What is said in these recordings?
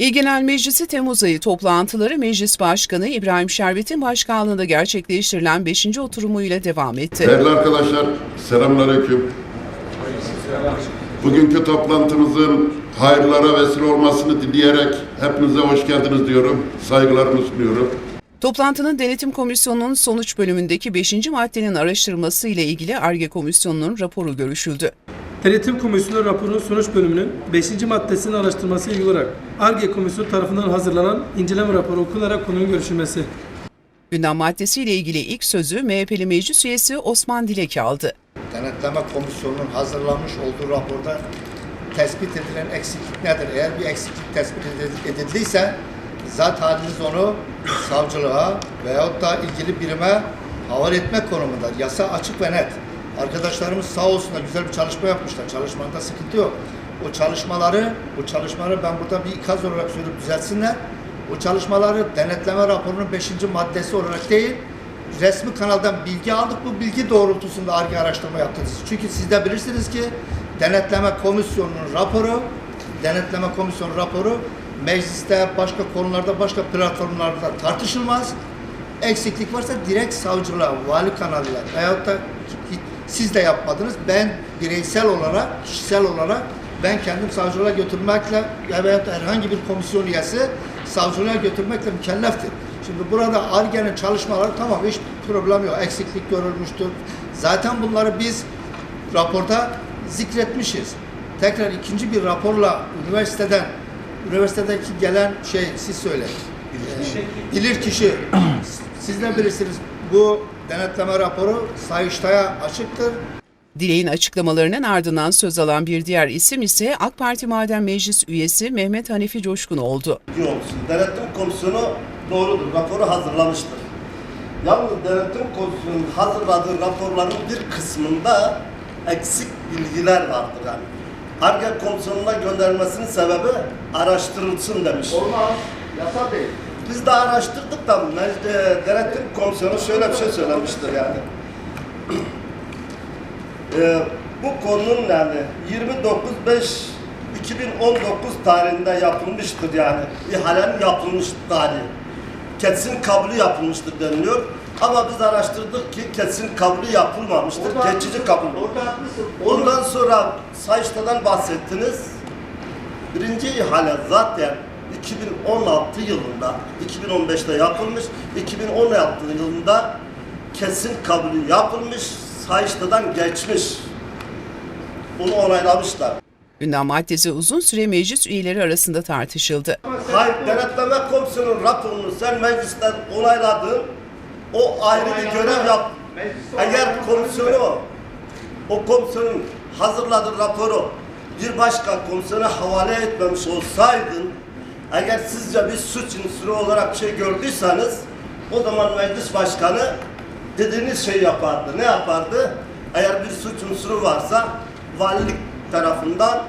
İl Genel Meclisi Temmuz ayı toplantıları Meclis Başkanı İbrahim Şerbet'in başkanlığında gerçekleştirilen 5. oturumuyla devam etti. Değerli arkadaşlar, selamünaleyküm. Bugünkü toplantımızın hayırlara vesile olmasını dileyerek hepinize hoş geldiniz diyorum. Saygılarımı sunuyorum. Toplantının Denetim Komisyonu'nun sonuç bölümündeki 5. maddenin araştırması ile ilgili ARGE Komisyonu'nun raporu görüşüldü. Denetim Komisyonu raporunun sonuç bölümünün 5. maddesinin araştırması ilgili olarak ARGE Komisyonu tarafından hazırlanan inceleme raporu okunarak konunun görüşülmesi. Gündem maddesiyle ilgili ilk sözü MHP'li meclis üyesi Osman Dilek aldı. Denetleme Komisyonu'nun hazırlanmış olduğu raporda tespit edilen eksiklik nedir? Eğer bir eksiklik tespit edil- edildiyse zat haliniz onu savcılığa veyahut da ilgili birime havale etmek konumundadır. Yasa açık ve net. Arkadaşlarımız sağ olsunlar güzel bir çalışma yapmışlar. Çalışmada sıkıntı yok. O çalışmaları, o çalışmaları ben burada bir ikaz olarak söyleyip düzeltsinler. O çalışmaları denetleme raporunun 5. maddesi olarak değil, resmi kanaldan bilgi aldık. Bu bilgi doğrultusunda ARGE araştırma yaptınız. Çünkü siz de bilirsiniz ki denetleme komisyonunun raporu, denetleme komisyonu raporu mecliste, başka konularda, başka platformlarda tartışılmaz. Eksiklik varsa direkt savcılığa, vali kanalıyla veyahut da siz de yapmadınız. Ben bireysel olarak, kişisel olarak ben kendim savcılığa götürmekle da herhangi bir komisyon üyesi savcılığa götürmekle mükelleftir. Şimdi burada ARGE'nin çalışmaları tamam hiç problem yok. Eksiklik görülmüştür. Zaten bunları biz raporda zikretmişiz. Tekrar ikinci bir raporla üniversiteden üniversitedeki gelen şey siz söyleyin. Ee, Bilir kişi siz de bilirsiniz bu denetleme raporu Sayıştay'a açıktır. Dilek'in açıklamalarının ardından söz alan bir diğer isim ise AK Parti Maden Meclis üyesi Mehmet Hanefi Coşkun oldu. Denetim komisyonu doğrudur, raporu hazırlamıştır. Yalnız denetim komisyonunun hazırladığı raporların bir kısmında eksik bilgiler vardır yani. ARGE komisyonuna gönderilmesinin sebebi araştırılsın demiş. Olmaz. Yasa değil. Biz de araştırdık da meclis- denetim komisyonu şöyle bir şey söylemiştir yani. Ee, bu konunun yani 29.5 2019 tarihinde yapılmıştır yani. İhalenin yapılmış tarihi. Kesin kabulü yapılmıştır deniliyor. Ama biz araştırdık ki kesin kabulü yapılmamıştır. Orada Geçici kabul. Ondan sonra Sayışta'dan bahsettiniz. Birinci ihale zaten 2016 yılında, 2015'te yapılmış, 2016 yılında kesin kabulü yapılmış, Sayışta'dan geçmiş. Bunu onaylamışlar. Gündem maddesi uzun süre meclis üyeleri arasında tartışıldı. Hayır, denetleme komisyonunun raporunu sen meclisten onayladın, o ayrı bir görev yap. Eğer komisyonu, o komisyonun hazırladığı raporu bir başka komisyona havale etmemiş olsaydın, eğer sizce bir suç unsuru olarak bir şey gördüyseniz, o zaman meclis başkanı dediğiniz şeyi yapardı. Ne yapardı? Eğer bir suç unsuru varsa, valilik tarafından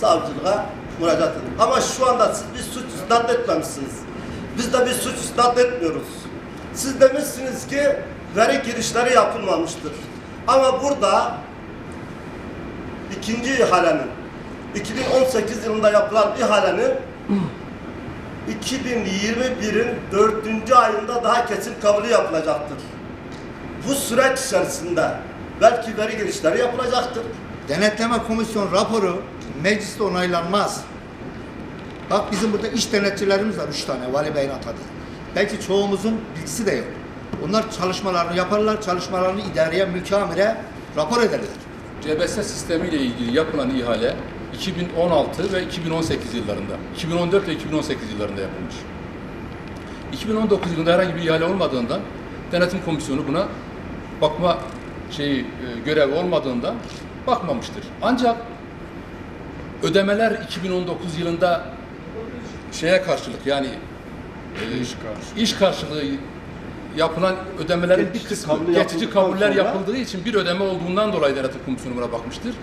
savcılığa müracaat edin. Ama şu anda siz bir suç isnat etmemişsiniz. Biz de bir suç isnat etmiyoruz. Siz demişsiniz ki veri girişleri yapılmamıştır. Ama burada ikinci ihalenin 2018 yılında yapılan ihalenin 2021'in dördüncü ayında daha kesin kabulü yapılacaktır. Bu süreç içerisinde belki veri girişleri yapılacaktır. Denetleme komisyon raporu mecliste onaylanmaz. Bak bizim burada iş denetçilerimiz var üç tane Vali Bey'in atadığı. Belki çoğumuzun bilgisi de yok. Onlar çalışmalarını yaparlar, çalışmalarını idareye, mülkamire rapor ederler. CBS sistemiyle ilgili yapılan ihale 2016 ve 2018 yıllarında, 2014 ve 2018 yıllarında yapılmış. 2019 yılında herhangi bir ihale olmadığından denetim komisyonu buna bakma şeyi e, görev olmadığından bakmamıştır. Ancak ödemeler 2019 yılında şeye karşılık yani e, iş karşılığı yapılan ödemelerin bir kısmı geçici kabuller yapıldığı için bir ödeme olduğundan dolayı denetim komisyonu buna bakmıştır.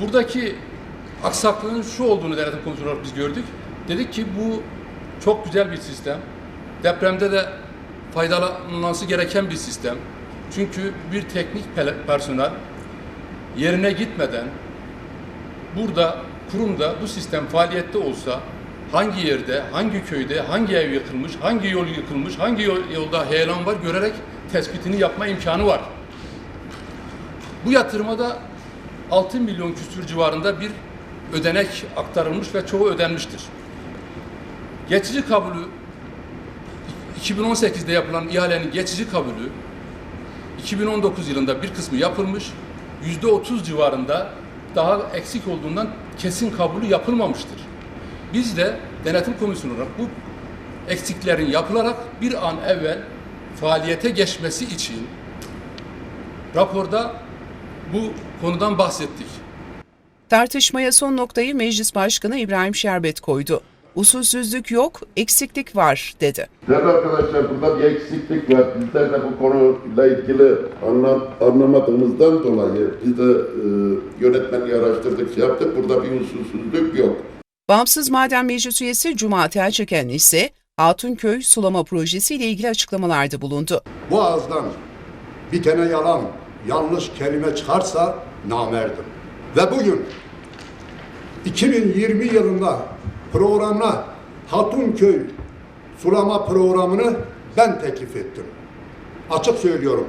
Buradaki aksaklığın şu olduğunu denetim komisyonu olarak biz gördük. Dedik ki bu çok güzel bir sistem. Depremde de faydalanılması gereken bir sistem. Çünkü bir teknik pe- personel yerine gitmeden burada kurumda bu sistem faaliyette olsa hangi yerde, hangi köyde, hangi ev yıkılmış, hangi yol yıkılmış, hangi yol, yolda heyelan var görerek tespitini yapma imkanı var. Bu yatırıma da 6 milyon küsür civarında bir ödenek aktarılmış ve çoğu ödenmiştir. Geçici kabulü 2018'de yapılan ihalenin geçici kabulü 2019 yılında bir kısmı yapılmış, yüzde 30 civarında daha eksik olduğundan kesin kabulü yapılmamıştır. Biz de denetim komisyonu olarak bu eksiklerin yapılarak bir an evvel faaliyete geçmesi için raporda bu konudan bahsettik. Tartışmaya son noktayı Meclis Başkanı İbrahim Şerbet koydu. Usulsüzlük yok, eksiklik var dedi. Değerli arkadaşlar burada bir eksiklik var. Bizler de bu konuyla ilgili anlam, anlamadığımızdan dolayı biz de e, yönetmenliği araştırdık, şey yaptık. Burada bir usulsüzlük yok. Bağımsız Maden Meclis üyesi Cuma Telçeken ise Hatunköy sulama projesi ile ilgili açıklamalarda bulundu. bu ağızdan bir tane yalan, yanlış kelime çıkarsa namerdim. Ve bugün 2020 yılında programına Hatunköy sulama programını ben teklif ettim. Açık söylüyorum.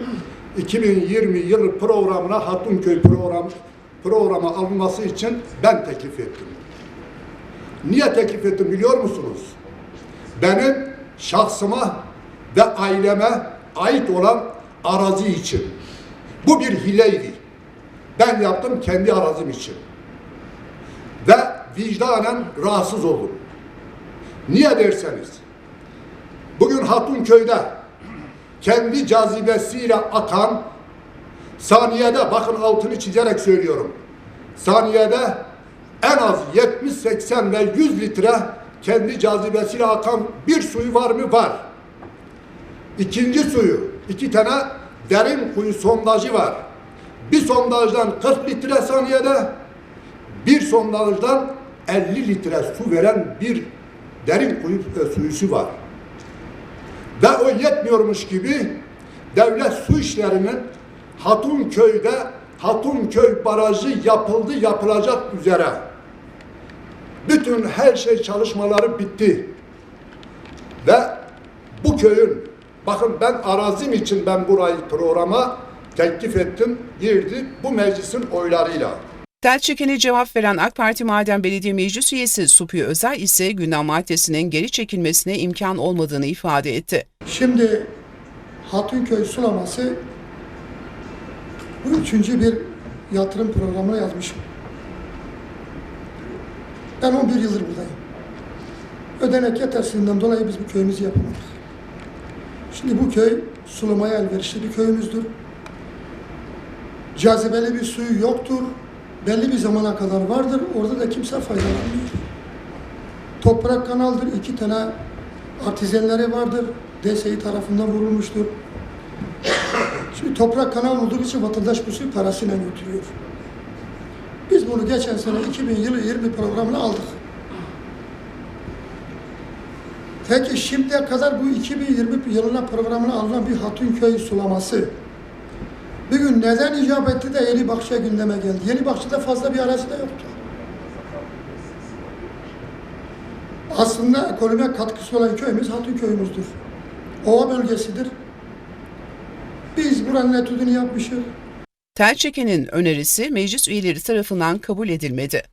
2020 yılı programına Hatunköy program programa alınması için ben teklif ettim. Niye teklif ettim biliyor musunuz? Benim şahsıma ve aileme ait olan arazi için. Bu bir hileydi. Ben yaptım kendi arazim için. Vicdanen rahatsız oldum. Niye derseniz, bugün Hatunköy'de kendi cazibesiyle akan saniyede bakın altını çizerek söylüyorum. Saniyede en az 70, 80 ve 100 litre kendi cazibesiyle akan bir suyu var mı? Var. İkinci suyu, iki tane derin kuyu sondajı var. Bir sondajdan 40 litre saniyede, bir sondajdan 50 litre su veren bir derin kuyu e, suyusu var. Ve o yetmiyormuş gibi devlet su işlerinin Hatunköy'de Hatunköy Barajı yapıldı yapılacak üzere. Bütün her şey çalışmaları bitti. Ve bu köyün bakın ben arazim için ben burayı programa teklif ettim, girdi bu meclisin oylarıyla. Telçeken'e cevap veren AK Parti Maden Belediye Meclis üyesi Supi Özel ise gündem maddesinin geri çekilmesine imkan olmadığını ifade etti. Şimdi Hatunköy sulaması bu üçüncü bir yatırım programına yazmışım. Ben 11 yıldır buradayım. Ödenek yetersizliğinden dolayı biz bu köyümüzü yapamadık. Şimdi bu köy sulamaya elverişli bir köyümüzdür. Cazibeli bir suyu yoktur. Belli bir zamana kadar vardır. Orada da kimse faydalanmıyor. Toprak kanaldır. iki tane artizenleri vardır. DSİ tarafından vurulmuştur. Şimdi toprak kanal olduğu için vatandaş bu suyu parasıyla götürüyor. Biz bunu geçen sene 2000 yılı 20 programına aldık. Peki şimdiye kadar bu 2020 yılına programına alınan bir Hatunköy sulaması bugün neden icap etti de Yeni Bakçı'ya gündeme geldi? Yeni Bakçı'da fazla bir arazi de yoktu. Aslında ekonomiye katkısı olan köyümüz Hatun köyümüzdür. Ova bölgesidir. Biz buranın etüdünü yapmışız. Telçeken'in önerisi meclis üyeleri tarafından kabul edilmedi.